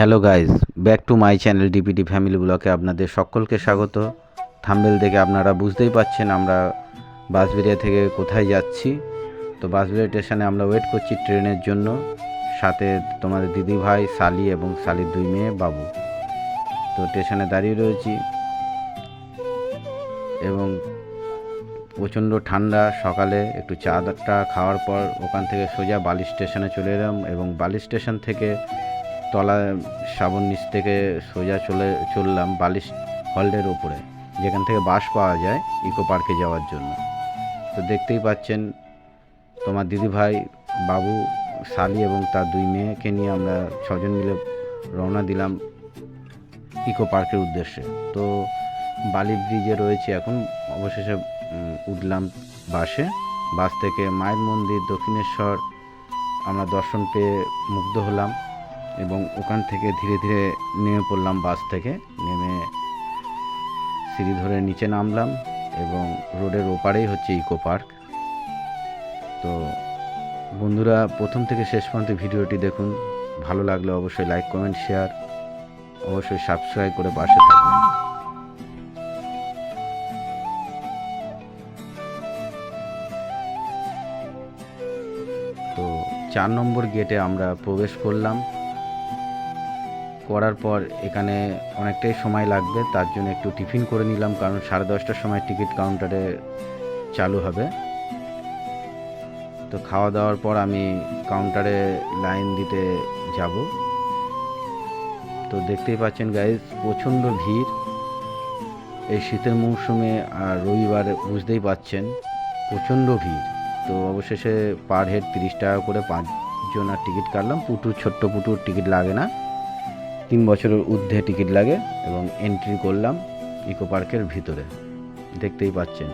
Hello guys back to my channel DPT family ব্লকে আপনাদের সকলকে স্বাগত। থাম্বেল দেখে আপনারা বুঝতেই পাচ্ছেন আমরা বাসবেরিয়া থেকে কোথায় যাচ্ছি। তো বাসবেরিয়া স্টেশনে আমরা ওয়েট করছি ট্রেনের জন্য। সাথে তোমাদের দিদি ভাই শালি এবং শালির দুই মেয়ে, বাবু। তো স্টেশনে দাঁড়িয়ে রয়েছি। এবং প্রচণ্ড ঠান্ডা, সকালে একটু চাটা খাওয়ার পর ওখান থেকে সোজা বালি স্টেশনে চলে এলাম এবং বালি স্টেশন থেকে তলা শ্রাবণ নিচ থেকে সোজা চলে চললাম বালিশ হল্ডের ওপরে যেখান থেকে বাস পাওয়া যায় ইকো পার্কে যাওয়ার জন্য। তো দেখতেই পাচ্ছেন, তোমার দিদিভাই, বাবু শালি এবং তার দুই মেয়েকে নিয়ে আমরা ছজন মিলে রওনা দিলাম ইকো পার্কের উদ্দেশ্যে। তো বালি ব্রিজে রয়েছে এখন, অবশেষে উঠলাম বাসে। বাস থেকে মায়ের মন্দির, দক্ষিণেশ্বর, আমরা দর্শন পেয়ে মুগ্ধ হলাম। এবং ওখান থেকে ধীরে ধীরে নেমে পড়লাম বাস থেকে। নেমে সিঁড়ি ধরে নিচে নামলাম এবং রোডের ওপারেই হচ্ছে ইকো পার্ক। তো বন্ধুরা, প্রথম থেকে শেষ পর্যন্ত ভিডিওটি দেখুন। ভালো লাগলে অবশ্যই লাইক, কমেন্ট, শেয়ার। অবশ্যই সাবস্ক্রাইব করে পাশে থাকবেন। তো চার নম্বর গেটে আমরা প্রবেশ করলাম। করার পর এখানে অনেকটাই সময় লাগবে, তার জন্য একটু টিফিন করে নিলাম, কারণ সাড়ে দশটার সময় টিকিট কাউন্টারে চালু হবে। তো খাওয়া দাওয়ার পর আমি কাউন্টারে লাইন দিতে যাব। তো দেখতেই পাচ্ছেন গাইজ প্রচণ্ড ভিড়। এই শীতের মৌসুমে আর রবিবারে বুঝতেই পাচ্ছেন, প্রচণ্ড ভিড়। তো অবশেষে পার হেড তিরিশ টাকা করে পাঁচজনের টিকিট কাটলাম, পুটুর, ছোট্ট পুটুর টিকিট লাগে না। তিন বছরের ঊর্ধ্বে টিকিট লাগে এবং এন্ট্রি করলাম ইকো পার্কের ভিতরে। দেখতেই পাচ্ছেন।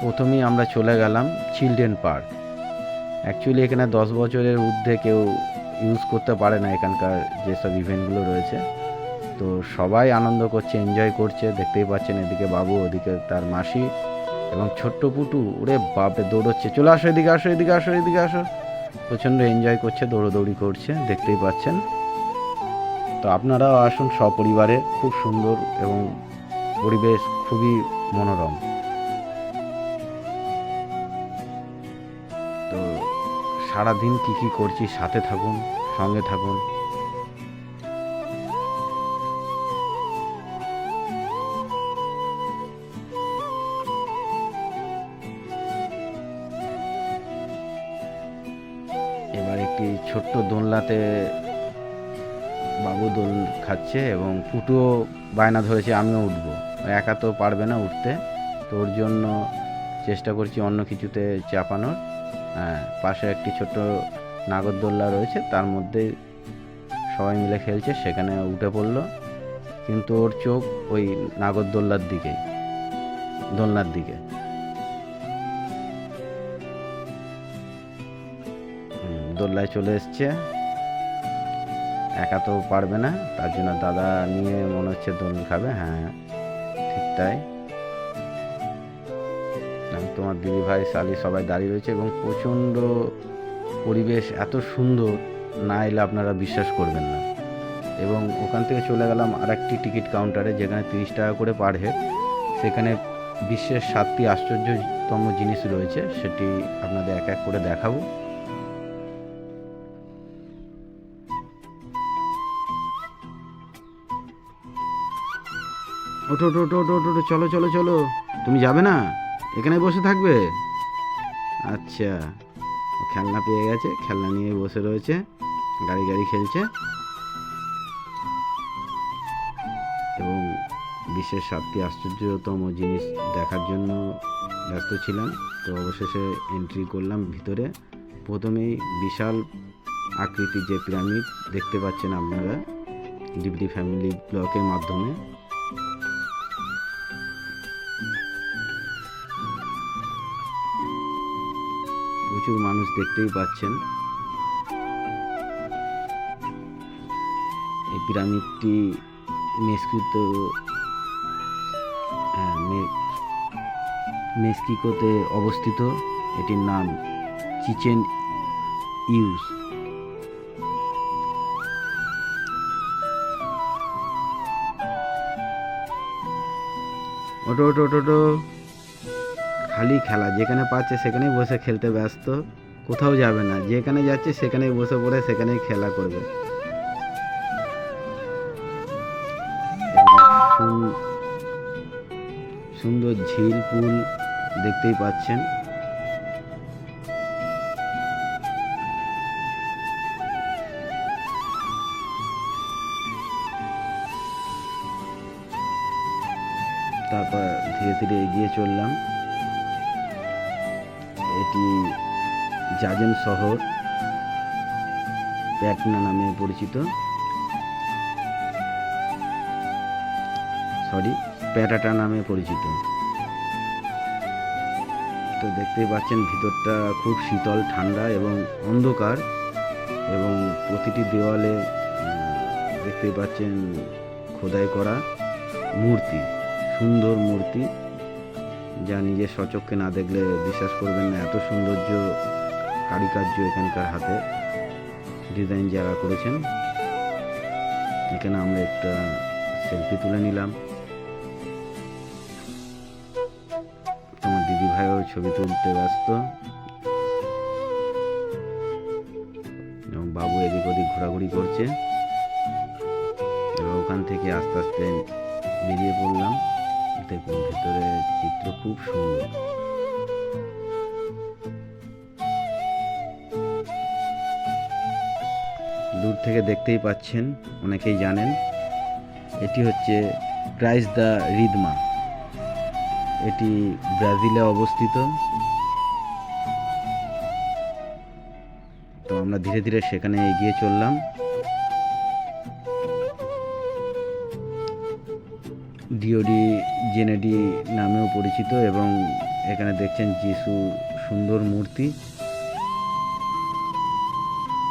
প্রথমেই আমরা চলে গেলাম চিলড্রেন পার্ক অ্যাকচুয়ালি এখানে দশ বছরের ঊর্ধ্বে কেউ ইউজ করতে পারে না এখানকার যেসব ইভেন্টগুলো রয়েছে। তো সবাই আনন্দ করছে এনজয় করছে। দেখতেই পাচ্ছেন এদিকে বাবু, ওদিকে তার মাসি এবং ছোট্ট পুটু। ওরে বাপরে, দৌড়চ্ছে। চলে আসো এদিকে আসো এদিকে আসো এদিকে, আসো। প্রচণ্ড এনজয় করছে, দৌড়োদৌড়ি করছে, দেখতেই পাচ্ছেন। তো আপনারাও আসুন, সপরিবারে খুব সুন্দর এবং পরিবেশ খুবই মনোরম। তো সারাদিন কী কী করছি, সাথে থাকুন, সঙ্গে থাকুন। একটি ছোট্ট দোলনাতে বাবু দোল খাচ্ছে এবং পুটুও বায়না ধরেছে, আমিও উঠব। একা তো পারবে না উঠতে। তো ওর জন্য চেষ্টা করছি অন্য কিছুতে চাপানোর। হ্যাঁ পাশে একটি ছোট্ট নাগরদোল্লা রয়েছে, তার মধ্যে সবাই মিলে খেলছে, সেখানে উঠে পড়ল। কিন্তু ওর চোখ ওই নাগরদোল্লার দিকেই দোলনার দিকে। দোল্লায় চলে এসছে। একা তো পারবে না, তার জন্য দাদা নিয়ে মনে হচ্ছে দোল খাবে। হ্যাঁ ঠিক তাই। তোমার দিদি ভাই শালি সবাই দাঁড়িয়ে রয়েছে এবং প্রচণ্ড পরিবেশ, এত সুন্দর, না এলে আপনারা বিশ্বাস করবেন না। এবং ওখান থেকে চলে গেলাম আর একটি টিকিট কাউন্টারে, যেখানে তিরিশ টাকা করে পার হেড। সেখানে বিশ্বের সাতটি আশ্চর্যতম জিনিস রয়েছে, সেটি আপনাদের এক এক করে দেখাবো। ওঠো ওঠো ওঠো ওঠো ওঠো, চলো চলো চলো। তুমি যাবে না? এখানে বসে থাকবে? আচ্ছা। খেলনা পেয়ে গেছে খেলনা নিয়ে বসে রয়েছে। গাড়ি গাড়ি খেলছে। এবং বিশ্বের সাতটি আশ্চর্যতম জিনিস দেখার জন্য ব্যস্ত ছিলাম। তো অবশেষে এন্ট্রি করলাম ভিতরে। প্রথমেই বিশাল আকৃতির যে পিরামিড দেখতে পাচ্ছেন আপনারা। ডিপটি ফ্যামিলি ব্লকের মাধ্যমে। প্রচুর মানুষ দেখতেই পাচ্ছেন। এই পিরামিডটি মেস্কৃত হ্যাঁ, মে- মেক্সিকোতে অবস্থিত। এটির নাম চিচেন ইউস। ওটো ওটো ওটো ওটো খালি খেলা, যেখানে পাচ্ছে সেখানেই বসে খেলতে ব্যস্ত, কোথাও যাবে না। যেখানে যাচ্ছে সেখানেই বসে পড়ে, সেখানেই খেলা করবে। সুন্দর ঝিল পুল দেখতেই পাচ্ছেন। তারপর ধীরে ধীরে এগিয়ে চললাম। এটি জাজেন শহর? প্যাটনা নামে পরিচিত? সরি প্যাটাটা নামে পরিচিত। তো দেখতেই পাচ্ছেন ভিতরটা খুব শীতল ঠান্ডা এবং অন্ধকার এবং প্রতিটি দেওয়ালে উম, দেখতেই পাচ্ছেন খোদাই করা মূর্তি সুন্দর মূর্তি। যা নিজের সচক্ষে না দেখলে বিশ্বাস করবেন না। এত সৌন্দর্য, কারিকার্য এখানকার হাতে। ডিজাইন যারা করেছেন, এখানে আমরা একটা সেলফি তুলে নিলাম। তোমার দিদি ভাইও ছবি তুলতে ব্যস্ত। এবং বাবু এদিক ওদিক ঘোরাঘুরি করছে। এবং ওখান থেকে আস্তে আস্তে বেরিয়ে পড়লাম। দেখুন ভেতরে চিত্র খুব সুন্দর। দূর থেকে দেখতেই পাচ্ছেন, অনেকেই জানেন, এটি হচ্ছে ক্রাইস দ্য রিদমা। এটি ব্রাজিলে অবস্থিত। তো আমরা ধীরে ধীরে সেখানে এগিয়ে চললাম। ডিওডি জেনেডি নামেও পরিচিত এবং এখানে দেখছেন যিশু সুন্দর মূর্তি।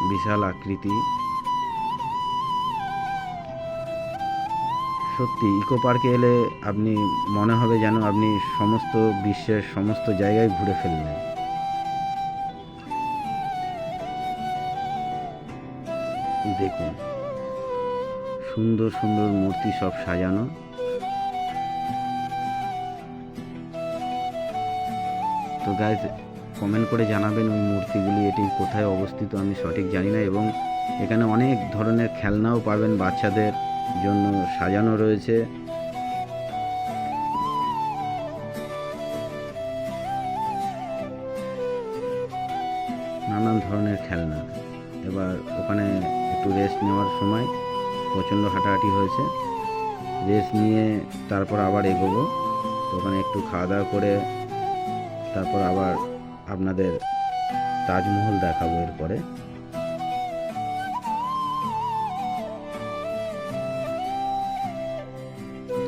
বিশাল আকৃতি। সত্যি, ইকো পার্কে এলে আপনি, মনে হবে যেন আপনি সমস্ত বিশ্বের সমস্ত জায়গায় ঘুরে ফেললেন। দেখুন, সুন্দর সুন্দর মূর্তি সব সাজানো। তো গাইজ কমেন্ট করে জানাবেন ওই মূর্তিগুলি, এটি কোথায় অবস্থিত আমি সঠিক জানি না এবং এখানে অনেক ধরনের খেলনাও পাবেন বাচ্চাদের জন্য সাজানো রয়েছে। নানান ধরনের খেলনা। এবার ওখানে একটু রেস্ট নেওয়ার সময় প্রচণ্ড হাঁটাহাঁটি হয়েছে। রেস্ট নিয়ে তারপর আবার এগোবো। তো ওখানে একটু খাওয়া দাওয়া করে তারপর আবার আপনাদের তাজমহল দেখাবো এরপরে।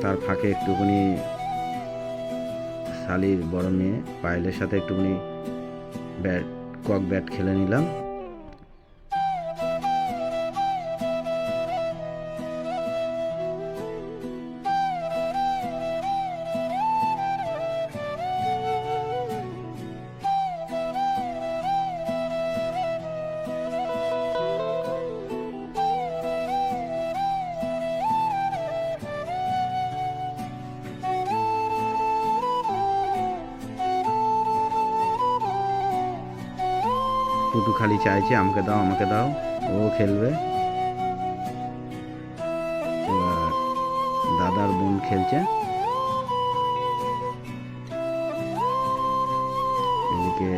তার ফাঁকে একটুখানি শালির বড় মেয়ে পায়েলের সাথে একটুখানি ব্যাট, কক ব্যাট খেলে নিলাম। টুটু খালি চাইছে, আমাকে দাও আমাকে দাও, ও খেলবে। এবার দাদার বোন খেলছে। এদিকে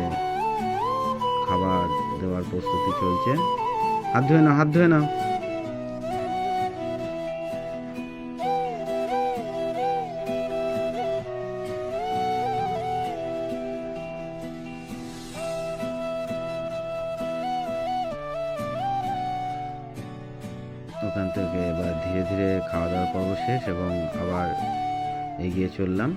খাবার দেওয়ার প্রস্তুতি চলছে। হাত ধুয়ে নাও, হাত ধুয়ে নাও। ওখান থেকে এবার ধীরে ধীরে খাওয়া দাওয়ার পর্ব শেষ এবং আবার এগিয়ে চললাম।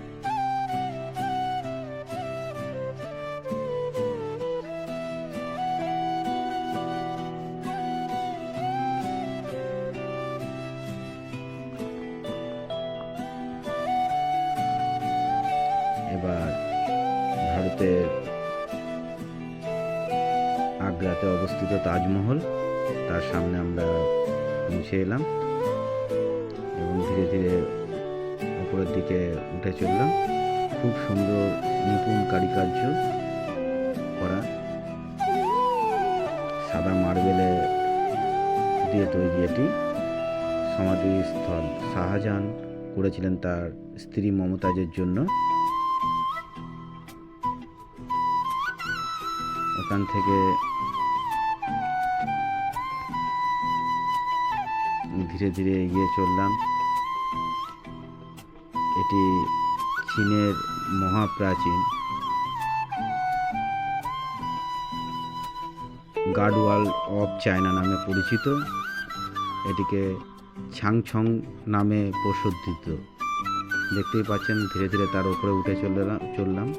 পৌঁছে এলাম এবং ধীরে ধীরে উপরের দিকে উঠে চললাম। খুব সুন্দর নিপুণ কারিকার্য করা। সাদা মার্বেলে দিয়ে তৈরি এটি। সমাধিস্থল শাহজাহান করেছিলেন তার স্ত্রী মমতাজের জন্য। ওখান থেকে ধীরে ধীরে এগিয়ে চললাম। এটি চীনের মহাপ্রাচীন গার্ডওয়াল অফ চায়না নামে পরিচিত। এটিকে ছাংছং নামে প্রসিদ্ধিত। দেখতেই পাচ্ছেন, ধীরে ধীরে তার উপরে উঠে চললাম চললাম।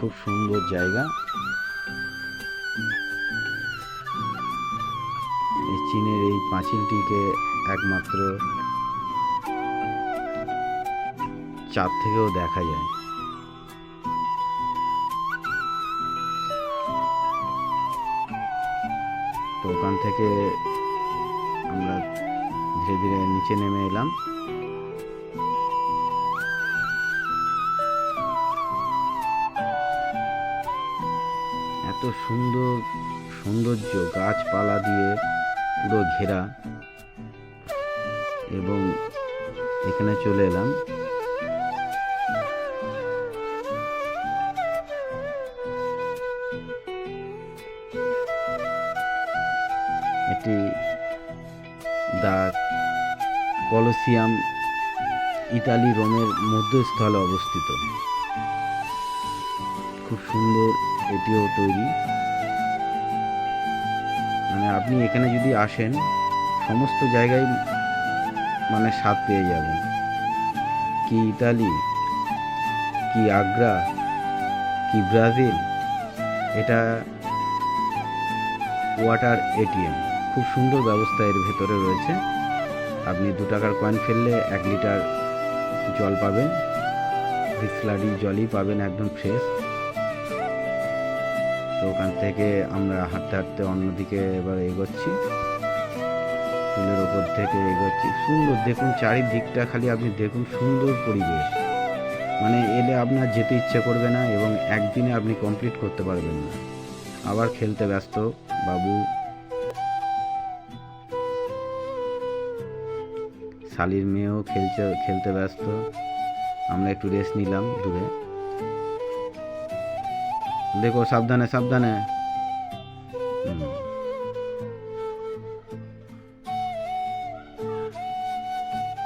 খুব সুন্দর জায়গা। চীনের এই পাঁচিলটিকে একমাত্র চাঁদ থেকেও দেখা যায়। তো ওখান থেকে আমরা ধীরে ধীরে নিচে নেমে এলাম। এত সুন্দর সৌন্দর্য, গাছপালা দিয়ে পুরো ঘেরা। এবং এখানে চলে এলাম। এটি দা কলোসিয়াম, ইতালি রোমের মধ্যস্থলে অবস্থিত। খুব সুন্দর এটিও তৈরি। মানে আপনি এখানে যদি আসেন, সমস্ত জায়গায় মানে স্বাদ পেয়ে যাবেন। কি ইতালি, কি আগ্রা, কি ব্রাজিল, এটা ওয়াটার এটিএম। খুব সুন্দর ব্যবস্থা এর ভেতরে রয়েছে। আপনি দু টাকার কয়েন ফেললে এক লিটার জল পাবেন। বিসলারি জলই পাবেন একদম ফ্রেশ তো ওখান থেকে আমরা হাঁটতে হাঁটতে অন্যদিকে এবার এগোচ্ছি। ফুলের ওপর থেকে এগোচ্ছি। সুন্দর, দেখুন চারিদিকটা খালি আপনি দেখুন সুন্দর পরিবেশ। মানে এলে আপনার যেতে ইচ্ছে করবে না এবং একদিনে আপনি কমপ্লিট করতে পারবেন না। আবার খেলতে ব্যস্ত, বাবু। শালির মেয়েও খেলছে, খেলতে ব্যস্ত। আমরা একটু রেস্ট নিলাম দূরে। দেখো, সাবধানে সাবধানে।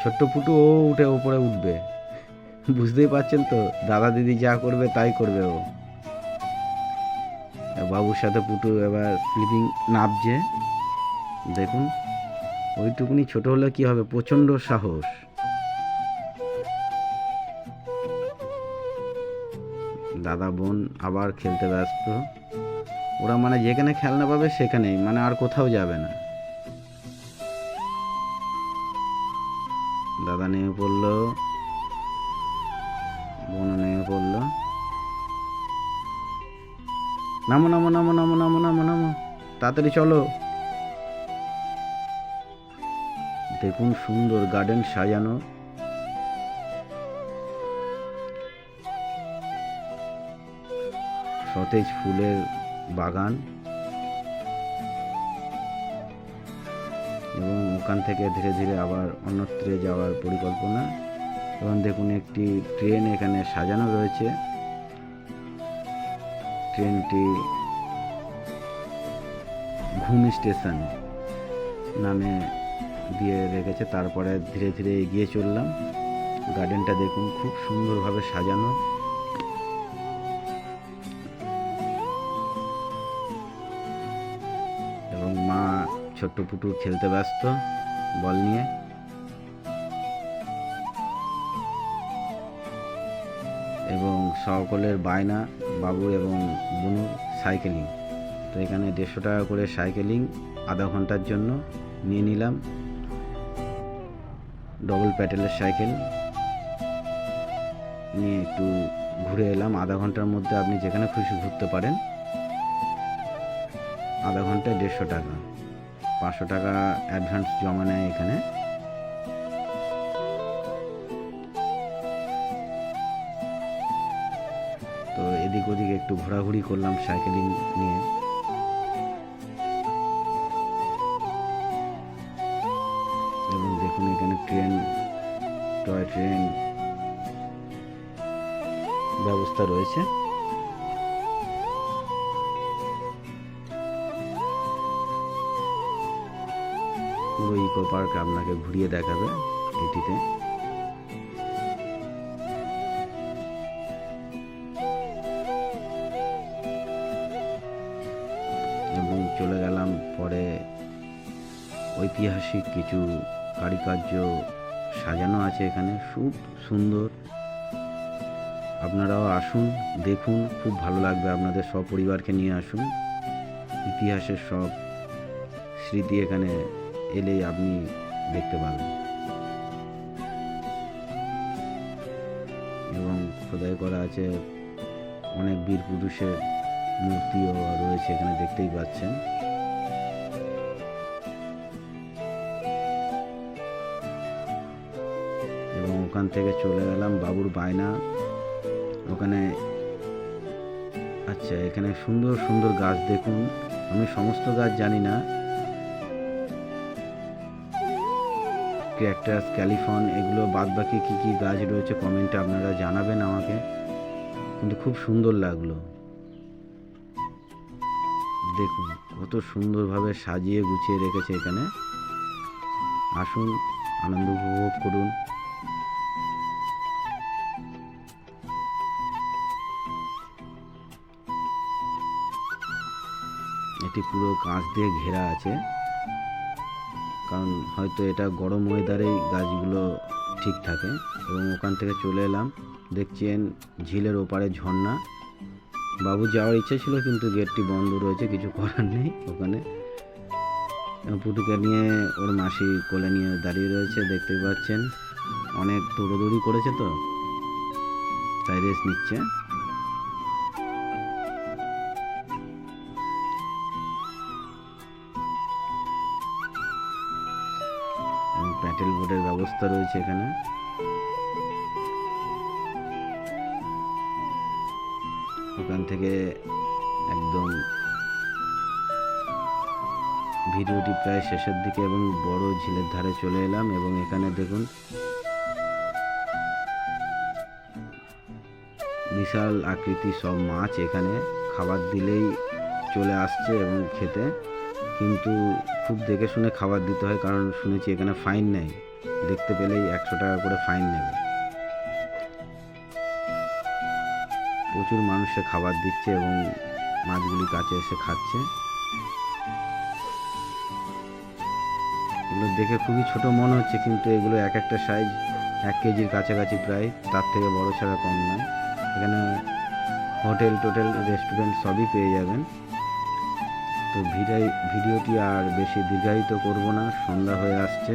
ছোট্ট পুটু ও উঠে ওপরে উঠবে। বুঝতেই পারছেন তো? দাদা দিদি যা করবে, তাই করবে ও। বাবুর সাথে পুটু এবার স্লিপিং নামছে দেখুন, ওইটুকুনি ছোট হলে কি হবে? প্রচণ্ড সাহস। দাদা, বোন আবার খেলতে ব্যস্ত। ওরা মানে যেখানে খেলনা পাবে সেখানেই মানে আর কোথাও যাবে না। দাদা নেমে পড়ল, বোন নেমে পড়ল। নামো নামো নামো নামো নামো নামো নামো, তাড়াতাড়ি চলো। দেখুন সুন্দর গার্ডেন সাজানো। সতেজ ফুলের বাগান এবং ওখান থেকে ধীরে ধীরে আবার অন্যত্রে যাওয়ার পরিকল্পনা। এবং দেখুন, একটি ট্রেন এখানে সাজানো রয়েছে। ট্রেনটি ঘুম স্টেশন নামে দিয়ে রেখেছে। তারপরে ধীরে ধীরে এগিয়ে চললাম। গার্ডেনটা দেখুন, খুব সুন্দরভাবে সাজানো। ছোট্ট পুটু খেলতে ব্যস্ত, বল নিয়ে। এবং সকলের বায়না, বাবু এবং বুনুর সাইকেলিং। তো এখানে দেড়শো টাকা করে সাইকেলিং আধা ঘণ্টার জন্য নিয়ে নিলাম। ডবল প্যাটেলের সাইকেল নিয়ে একটু ঘুরে এলাম। আধা ঘণ্টার মধ্যে আপনি যেখানে খুশি ঘুরতে পারেন। আধা ঘন্টায় দেড়শো টাকা। পাঁচশো টাকা অ্যাডভান্স জমা নেয় এখানে। তো এদিক ওদিক একটু ঘোরাঘুরি করলাম সাইকেলিং নিয়ে। এবং দেখুন এখানে ট্রেন টয় ট্রেন ব্যবস্থা রয়েছে। পুরো ইকো পার্ক আপনাকে ঘুরিয়ে দেখাবে এটিতে। এবং চলে গেলাম পরে ঐতিহাসিক কিছু কারুকার্য সাজানো আছে এখানে, খুব সুন্দর। আপনারাও আসুন, দেখুন, খুব ভালো লাগবে আপনাদের সপরিবারকে নিয়ে আসুন। ইতিহাসের সব স্মৃতি এখানে এলেই আপনি দেখতে পাবেন এবং খোদাই করা আছে, অনেক বীর পুরুষের মূর্তিও রয়েছে এখানে দেখতেই পাচ্ছেন। এবং ওখান থেকে চলে গেলাম বাবুর বায়না। ওখানে আচ্ছা এখানে সুন্দর সুন্দর গাছ দেখুন। আমি সমস্ত গাছ জানি না ক্যাকটাস ক্যালিফন এগুলো বাদ বাকি কী কী গাছ রয়েছে কমেন্টে আপনারা জানাবেন আমাকে। কিন্তু খুব সুন্দর লাগল। দেখুন, কত সুন্দরভাবে সাজিয়ে গুছিয়ে রেখেছে এখানে। আসুন, আনন্দ উপভোগ করুন। এটি পুরো কাঁচ দিয়ে ঘেরা আছে। কারণ হয়তো এটা গরম ওয়েদারেই গাছগুলো ঠিক থাকে। এবং ওখান থেকে চলে এলাম। দেখছেন ঝিলের ওপারে ঝর্ণা। বাবু যাওয়ার ইচ্ছে ছিল, কিন্তু গেটটি বন্ধ রয়েছে, কিছু করার নেই ওখানে। পুটুকে নিয়ে ওর মাসি কোলে নিয়ে দাঁড়িয়ে রয়েছে দেখতেই পাচ্ছেন। অনেক দৌড়োদৌড়ি করেছে তো। তাই রেস্ট নিচ্ছে। ব্যবস্থা রয়েছে এখানে। ওখান থেকে একদম ভিডিওটি প্রায় শেষের দিকে এবং বড় ঝিলের ধারে চলে এলাম এবং এখানে দেখুন বিশাল আকৃতি সব মাছ এখানে খাবার দিলেই চলে আসছে এবং খেতে। কিন্তু খুব দেখে শুনে খাবার দিতে হয় কারণ শুনেছি এখানে ফাইন নেই। দেখতে পেলেই একশো টাকা করে ফাইন নেবে। প্রচুর মানুষে খাবার দিচ্ছে এবং মাছগুলি কাছে এসে খাচ্ছে। এগুলো দেখে খুবই ছোট মনে হচ্ছে, কিন্তু এগুলো এক একটা সাইজ এক কেজির কাছাকাছি প্রায়, তার থেকে বড় ছাড়া কম নয়। এখানে হোটেল টোটেল রেস্টুরেন্ট সবই পেয়ে যাবেন। তো ভিডিও, ভিডিওটি আর বেশি দীর্ঘায়িত করব না, সন্ধ্যা হয়ে আসছে।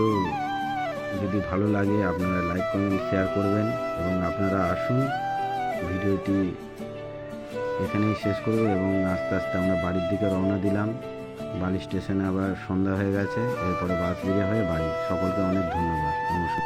তো যদি ভালো লাগে আপনারা লাইক, কমেন্ট শেয়ার করবেন এবং আপনারা আসুন। ভিডিওটি এখানেই শেষ করব এবং আস্তে আস্তে আমরা বাড়ির দিকে রওনা দিলাম। বালি স্টেশনে আবার সন্ধ্যা হয়ে গেছে, এরপরে বাস বেরিয়ে হয়ে বাড়ি। সকলকে অনেক ধন্যবাদ। নমস্কার।